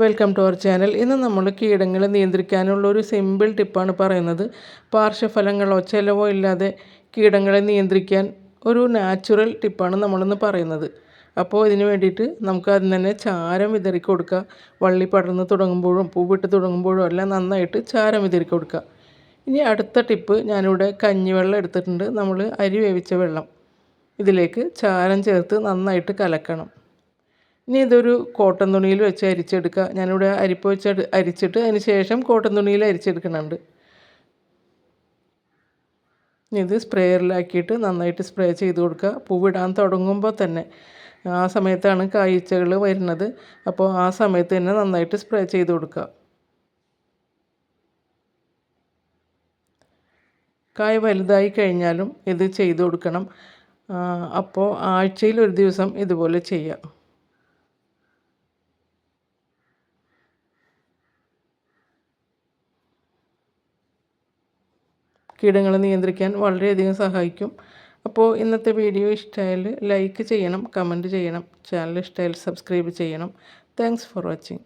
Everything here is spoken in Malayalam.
വെൽക്കം ടു അവർ ചാനൽ ഇന്ന് നമ്മൾ കീടങ്ങളെ നിയന്ത്രിക്കാനുള്ള ഒരു സിമ്പിൾ ടിപ്പാണ് പറയുന്നത്. പാർശ്വഫലങ്ങളോ ചിലവോ ഇല്ലാതെ കീടങ്ങളെ നിയന്ത്രിക്കാൻ ഒരു നാച്ചുറൽ ടിപ്പാണ് നമ്മളിന്ന് പറയുന്നത്. അപ്പോൾ ഇതിന് വേണ്ടിയിട്ട് നമുക്ക് അതിന് തന്നെ ചാരം വിതറി കൊടുക്കുക. വള്ളി പടർന്ന് തുടങ്ങുമ്പോഴും പൂവിട്ട് തുടങ്ങുമ്പോഴും എല്ലാം നന്നായിട്ട് ചാരം വിതറി കൊടുക്കുക. ഇനി അടുത്ത ടിപ്പ് ഞാനിവിടെ കഞ്ഞിവെള്ളം എടുത്തിട്ടുണ്ട്. നമ്മൾ അരി വേവിച്ച വെള്ളം. ഇതിലേക്ക് ചാരം ചേർത്ത് നന്നായിട്ട് കലക്കണം. ഇനി ഇതൊരു കോട്ടൺ തുണിയിൽ വെച്ച് അരിച്ചെടുക്കുക. ഞാനിവിടെ അരിപ്പ് വെച്ച് അരിച്ചിട്ട് അതിന് ശേഷം കോട്ടൺ തുണിയിൽ അരിച്ചെടുക്കുന്നുണ്ട് ഇത് സ്പ്രേയറിലാക്കിയിട്ട് നന്നായിട്ട് സ്പ്രേ ചെയ്ത് കൊടുക്കുക. പൂവിടാൻ തുടങ്ങുമ്പോൾ തന്നെ. ആ സമയത്താണ് കായ്ച്ചകൾ വരുന്നത്. അപ്പോൾ ആ സമയത്ത് തന്നെ നന്നായിട്ട് സ്പ്രേ ചെയ്ത് കൊടുക്കുക. കായ വലുതായി കഴിഞ്ഞാലും ഇത് ചെയ്ത് കൊടുക്കണം. അപ്പോൾ ആഴ്ചയിൽ ഒരു ദിവസം ഇതുപോലെ ചെയ്യാം. കീടങ്ങളെ നിയന്ത്രിക്കാൻ വളരെയധികം സഹായിക്കും. അപ്പോൾ ഇന്നത്തെ വീഡിയോ ഇഷ്ടമായാൽ ലൈക്ക് ചെയ്യണം കമന്റ് ചെയ്യണം ചാനൽ ഇഷ്ടമായാൽ സബ്സ്ക്രൈബ് ചെയ്യണം. Thanks for watching.